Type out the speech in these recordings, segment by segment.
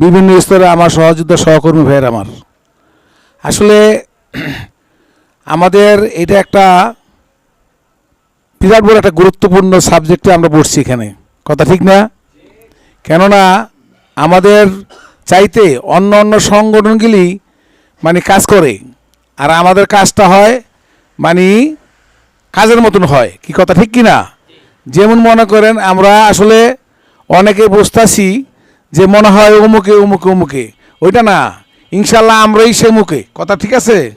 বিভিন্ন স্তরে আমার সহযোদ্ধা সহকর্মী ভাইয়ের আমার। আসলে আমাদের এটা একটা বিরাট বড় একটা গুরুত্বপূর্ণ সাবজেক্টে আমরা পড়ছি এখানে। কথা ঠিক না? কেননা আমাদের চাইতে অন্য অন্য সংগঠনগুলি মানে কাজ করে। আর আমাদের কাজটা হয় মানে কাজের মতন হয়। কি কথা ঠিক কি না যেমন মনে করেন আমরা আসলে অনেকে বসতাছি যে মনে হয় অমুকে অমুকে অমুকে ওইটা না। ইনশাল্লাহ আমরাই সে মুখে। কথা ঠিক আছে?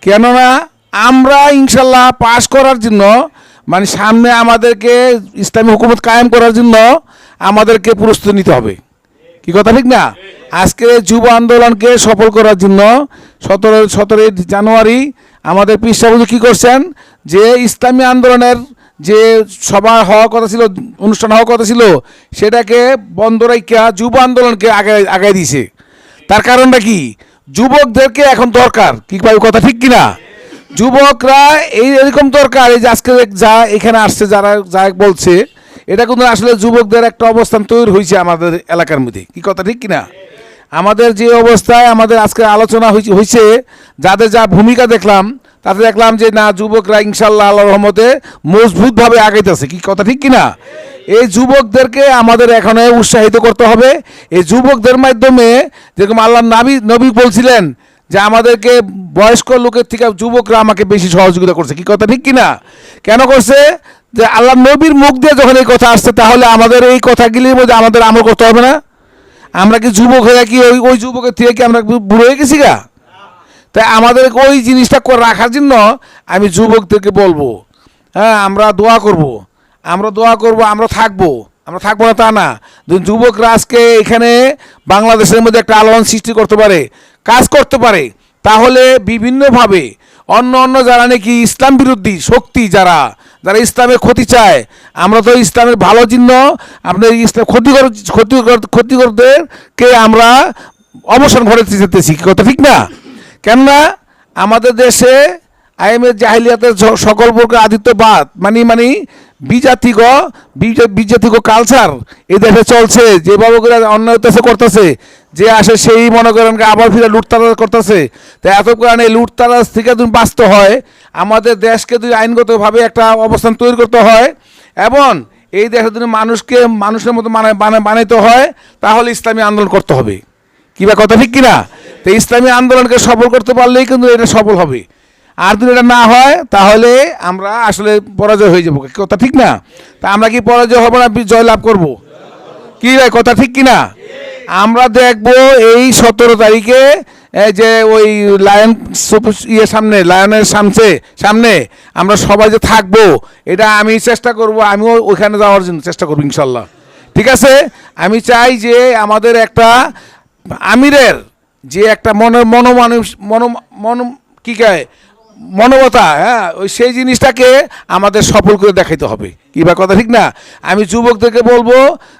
কেননা আমরা ইনশাল্লাহ পাশ করার জন্য মানে সামনে আমাদেরকে ইসলামী হুকুমত কায়েম করার জন্য আমাদেরকে প্রস্তুতি নিতে হবে। কি কথা ঠিক না? আজকে যুব আন্দোলনকে সফল করার জন্য সতেরো, সতেরোই জানুয়ারি আমাদের পৃষ্ঠাবধু কী করছেন? যে ইসলামী আন্দোলনের যে সভা হওয়ার কথা ছিল, অনুষ্ঠান হওয়ার কথা ছিল, সেটাকে বন্ধ রাইকা যুব আন্দোলনকে আগে আগায় দিয়েছে। তার কারণটা কি? যুবকদেরকে এখন দরকার। কি কথা ঠিক কি না যুবকরা এই, এরকম দরকার, এই যে আজকে যা এখানে আসছে, যারা, যা বলছে, এটা কিন্তু আসলে যুবকদের একটা অবস্থান তৈরি হয়েছে আমাদের এলাকার মধ্যে। কি কথা ঠিক কিনা? আমাদের যে অবস্থায় আমাদের আজকে আলোচনা হয়েছে যাদের যা ভূমিকা দেখলাম তাতে দেখলাম যে, না, যুবকরা ইনশাল্লাহ আল্লাহ রহমতে মজবুতভাবে আগাইতেছে। কি কথা ঠিক কিনা? এই যুবকদেরকে আমাদের এখানে উৎসাহিত করতে হবে। এই যুবকদের মাধ্যমে যেরকম আল্লাহ নাবি, নবী বলছিলেন যে, আমাদেরকে বয়স্ক লোকের থেকে যুবকরা আমাকে বেশি সহযোগিতা করছে। কি কথা ঠিক কিনা? কেন করছে? যে আল্লাহ নবীর মুখ দিয়ে যখন এই কথা আসছে, তাহলে আমাদের এই কথাগুলির মধ্যে আমাদের আমল করতে হবে না? আমরা কি যুবক হয়ে কি ওই ওই যুবকের থেকে কি আমরা বুড়ো হয়ে গেছি গা? তাই আমাদের ওই জিনিসটা রাখার জন্য আমি যুবকদেরকে বলব হ্যাঁ আমরা দোয়া করব। আমরা দোয়া করব, আমরা থাকব আমরা থাকব না তা না যুবকরা আজকে এখানে বাংলাদেশের মধ্যে একটা আলোড়ন সৃষ্টি করতে পারে, কাজ করতে পারে, তাহলে বিভিন্নভাবে অন্য অন্য যারা নাকি ইসলাম বিরোধী শক্তি যারা যারা ইসলামের ক্ষতি চায়, আমরা তো ইসলামের ভালো জন্য আপনার ইসলাম ক্ষতিকর ক্ষতিকর ক্ষতিকরদেরকে আমরা অবসান ঘটাতে যেতেছি কথা ঠিক না কেননা আমাদের দেশে আইএমএ জাহিলিয়াতের সকল প্রকার আদিত্যবাদ মানে মানে বিজাতিক বিজা- বিজাতিক কালচার এই দেশে চলছে, যেভাবে করে অন্যায় করতেছে, যে আসে সেই মনে করেন আবার ফিরে লুটতারাজ করতেছে। তো এত কারণে লুটতারাজ থেকে যদি বাঁচতে হয়, আমাদের দেশকে যদি আইনগতভাবে একটা অবস্থান তৈরি করতে হয়, এবং এই দেশে যদি মানুষকে, মানুষের মতো মানে বানা- বানাইতে হয়, তাহলে ইসলামী আন্দোলন করতে হবে। কিবা কথা ঠিক কিনা? তো ইসলামী আন্দোলনকে সফল করতে পারলেই কিন্তু এটা সফল হবে। আর যদি এটা না হয়, তাহলে আমরা আসলে পরাজয় হয়ে যাব। কথা ঠিক না? তা আমরা কি পরাজয় হব না জয় লাভ করব? কি ভাই, কথা ঠিক কি না? আমরা দেখব এই সতেরো তারিখে যে ওই লায়ন ইয়ে সামনে, লায়নের সামনে সামনে আমরা সবাই যে থাকব, এটা আমি চেষ্টা করব, আমিও ওইখানে যাওয়ার জন্য চেষ্টা করব ইনশাল্লাহ। ঠিক আছে? আমি চাই যে আমাদের একটা আমিরের যে একটা মন, মনোমানুষ, মন মন, কি কয়? মনোবতা হ্যাঁ? ওই সেই জিনিসটাকে আমাদের সফল করে দেখাইতে হবে। কি বা কথা, ঠিক না? আমি যুবকদেরকে বলব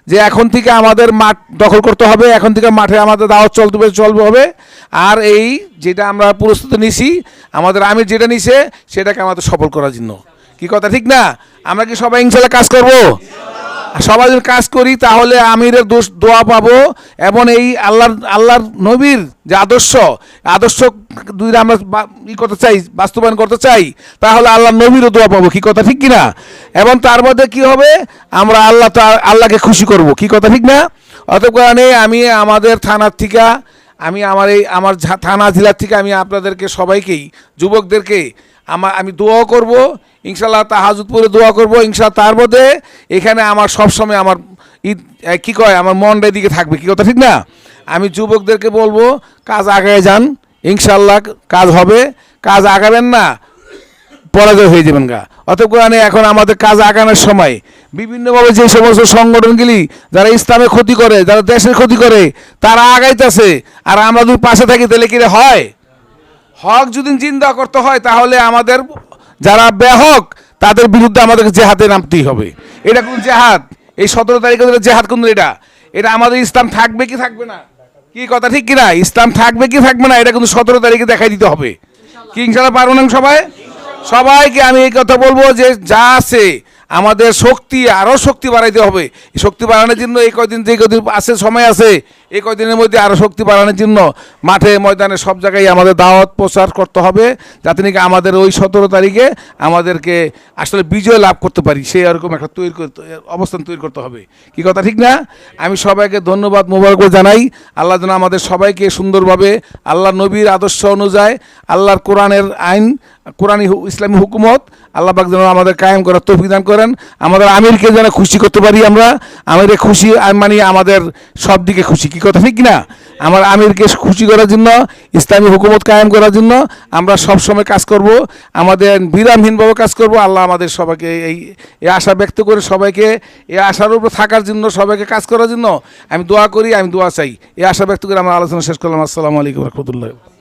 যে এখন থেকে আমাদের মাঠ দখল করতে হবে, এখন থেকে মাঠে আমাদের দাওয়াত চলতে চলবে হবে। আর এই যেটা আমরা প্রস্তুতি নিছি, আমাদের আমির যেটা নিছে, সেটাকে আমাদের সফল করার জন্য। কি কথা, ঠিক না? আমরা কি সবাই ইনশাল্লাহ কাজ করব? সবাই যদি কাজ করি, তাহলে আমিরের দোষ দোয়া পাবো এবং এই আল্লাহর আল্লাহর নবীর যে আদর্শ আদর্শ যদি আমরা ই করতে চাই, বাস্তবায়ন করতে চাই, তাহলে আল্লাহ নবীরও দোয়া পাবো, কি কথা ঠিক কিনা? এবং তার মধ্যে কি হবে? আমরা আল্লাহ আল্লাহকে খুশি করব, কি কথা ঠিক না? অত কারণে আমি আমাদের থানার থেকে আমি আমার এই, আমার থানা, জেলার থেকে আমি আপনাদেরকে, সবাইকেই, যুবকদেরকে আমার আমি দোয়াও করব ইনশাল্লাহ তাহাজুদ পরে দোয়া করব ইনশাল্লাহ তার মধ্যে এখানে আমার সবসময় আমার ঈদ কি কয়, আমার মনটা এদিকে থাকবে, কি কথা ঠিক না? আমি যুবকদেরকে বলব, কাজ আগায় যান ইনশাল্লাহ কাজ হবে, কাজ আগাবেন না, পরাজয় হয়ে যাবেন গা। অতএব কোরআনে এখন আমাদের কাজ আগানোর সময়, বিভিন্নভাবে যে সমস্ত সংগঠনগুলি যারা ইসলামের ক্ষতি করে, যারা দেশের ক্ষতি করে, তারা আগাইতেছে, আর আমরা যদি পাশে থাকি, তাহলে কিরে হয়? হক যদি চিন্তা করতে হয়, তাহলে আমাদের যারা ব্যাহক তাদের বিরুদ্ধে আমাদেরকে জেহাদে নামতেই হবে। এটা কোন জেহাদ? এই সতেরো তারিখে জেহাদ কোন এটা? এটা আমাদের ইসলাম থাকবে কি থাকবে না? কি কথা, ঠিক কিনা? ইসলাম থাকবে কি থাকবে না? এটা কিন্তু সতেরো তারিখে দেখাই দিতে হবে। কি ইনশাল্লাহ পারব না সবাই? সবাইকে আমি এই কথা বলব যে যা আছে আমাদের শক্তি আরও শক্তি বাড়াইতে হবে। শক্তি বাড়ানোর জন্য এই কয়দিন যে কদিন আছে, সময় আছে, এই কয়দিনের মধ্যে আরও শক্তি বাড়ানোর জন্য মাঠে, ময়দানে সব জায়গায় আমাদের দাওয়াত প্রচার করতে হবে, যাতে নাকি আমাদের ওই সতেরো তারিখে আমাদেরকে আসলে বিজয় লাভ করতে পারি। সেই এরকম একটা তৈরি করতে, অবস্থান তৈরি করতে হবে। কি কথা, ঠিক না? আমি সবাইকে ধন্যবাদ মোবারক জানাই। আল্লাহ যেন আমাদের সবাইকে সুন্দরভাবে, আল্লাহ নবীর আদর্শ অনুযায়ী, আল্লাহর কোরআনের আইন কোরআনী ইসলামী হুকুমত, আল্লাহ পাক যেন আমাদের কায়েম করার তৌফিক দান করেন। আমাদের আমিরকে যেন খুশি করতে পারি আমরা। আমিরে খুশি মানে আমাদের সব দিকে খুশি। কি কথা, ঠিক না আমার আমিরকে খুশি করার জন্য, ইসলামী হুকুমত কায়েম করার জন্য আমরা সব সময় কাজ করব। আমাদের বিরামহীনভাবে কাজ করব। আল্লাহ আমাদের সবাইকে এই এই আশা ব্যক্ত করে সবাইকে এই আশার উপর থাকার জন্য সবাইকে কাজ করার জন্য আমি দোয়া করি, আমি দোয়া চাই। এই আশা ব্যক্ত করে আমরা আলোচনা শেষ করলাম। আসসালামু আলাইকুম রহমতুল্লাহ।